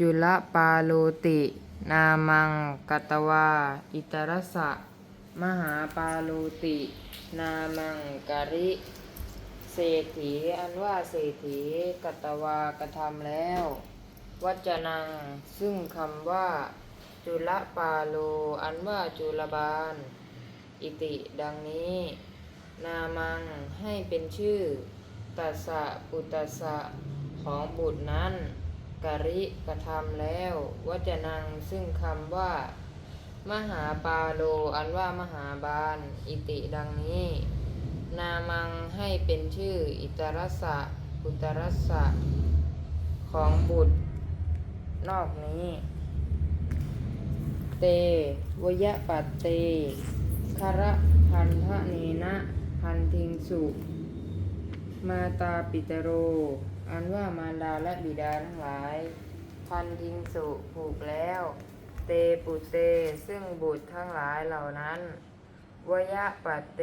จุลปาโลติ นามังกตวา อิตรสะ มหาปาโลติ นามังกริเศรษฐีอันว่าเศรษฐีกตวากระทำแล้ว วัจนัง ซึ่งคำว่า จุลปาโล อันว่าจุลบาล อิติดังนี้ นามังให้เป็นชื่อตัสสะปุตตัสสะของบุตรนั้น กริกระทำแล้ว วจนังซึ่งคำว่า มหาปาโลอันว่ามหาบาล อิติดังนี้ นามังให้เป็นชื่ออิตรัสสะปุตรัสสะของบุตร นอกนี้ เตวยะปัตเตคาระพันธะเนนะ พันทิงสุ มาตาปิตโร อันว่ามารดาและบิดาทั้งหลาย พันทิงสุผูกแล้ว เตปุเต ซึ่งบุตรทั้งหลายเหล่านั้น วยะปัตเต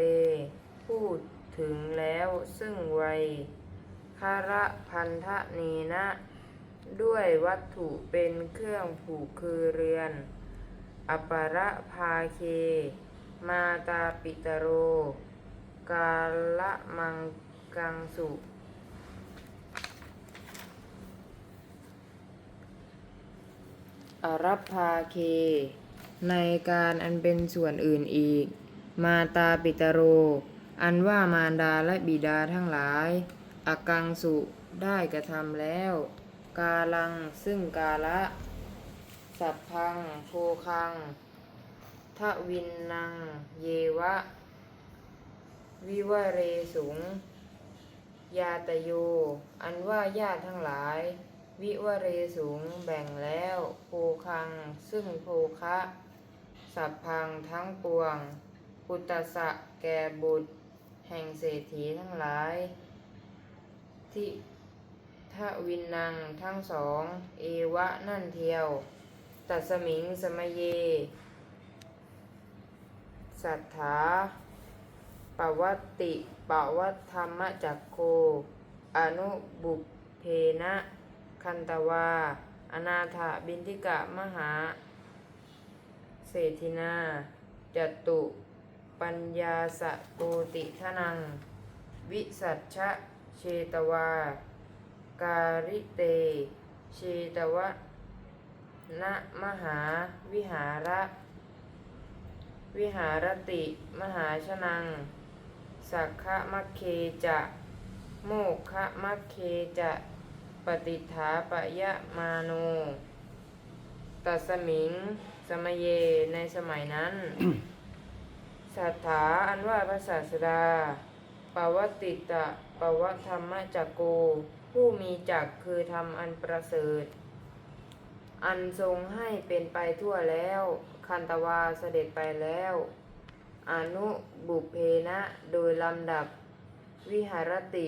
พูดถึงแล้วซึ่งวัยคาระพันธะเนนะ ด้วยวัตถุเป็นเครื่องผูกคือเรือน อประภาเค มาตาปิตโร กาละมัง กังสุอรัพพาเค ในการอันเป็นส่วนอื่นอีก มาตาปิตโร อันว่ามารดาและบิดาทั้งหลาย อกังสุได้กระทำแล้ว กาลังซึ่งกาละ สัพพังโพคังทวินนัง เยวะ วิวเรสุง ยาตโย อันว่าญาติทั้งหลาย วิวเรสูงแบ่งแล้วโพคัง ซึ่งโพคะ สัพพังทั้งปวง ปุตตสะแก่บุตร แห่งเศรษฐีทั้งหลายที่ทวินนังทั้งสอง เอวะนั่นเทียว ตัสมิงสมเย สัทธา ปวัตติปวัตธรรมจักโค อนุบุพเพนะ คันตวา อนาถบินทิกะมหา เศรษฐินาจตุปัญญาสะโกติทนัง วิสัชะเชตวา การิเต เชตวะนะมหาวิหาระ วิหารติ มหาชนัง สักขะมัคเคจะ โมกขะมัคเคจะ ปฏิฐาปยะมาโนตัสมิง สมเย ในสมัยนั้น สัทธาอันว่าพระศาสดาปวัตติตะปวัตธรรมจักโก ผู้มีจักคือธรรมอันประเสริฐ อันทรงให้เป็นไปทั่วแล้ว คันตวาเสด็จไปแล้ว อนุบุเพนะโดยลำดับ วิหารติ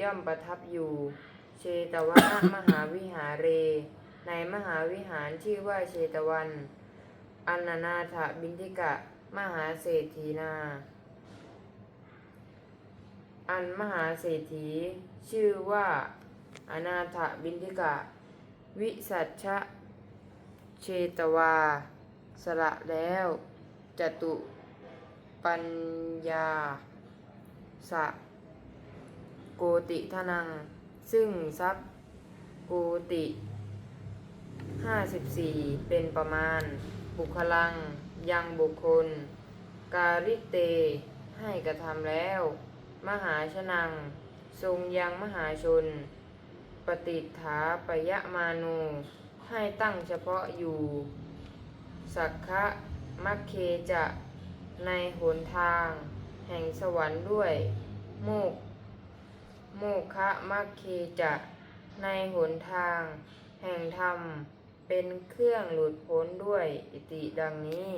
ย่อมประทับอยู่ เชตวนะมหาวิหาเร ในมหาวิหารชื่อว่าเชตวันอันนานาถบินทิกะ มหาเศรษฐีนา อันมหาเศรษฐี ชื่อว่าอนาถบินทิกะ วิสัชชะเชตวา สละแล้วจตุ ปัญญาสะโกติทนัง ซึ่งทรัพย์โกติห้าสิบสี่เป็นประมาณบุคลัง ยังบุคคล การิเต ให้กระทำแล้ว มหาชนัง ทรงยังมหาชน ปฏิฐาปยะมานูให้ตั้งเฉพาะอยู่ สักขะมัคเคจะ ในหนทาง แห่งสวรรค์ด้วย โมก โมคะมัคคีจะในหนทาง แห่งธรรมเป็นเครื่องหลุดพ้นด้วยอิติดังนี้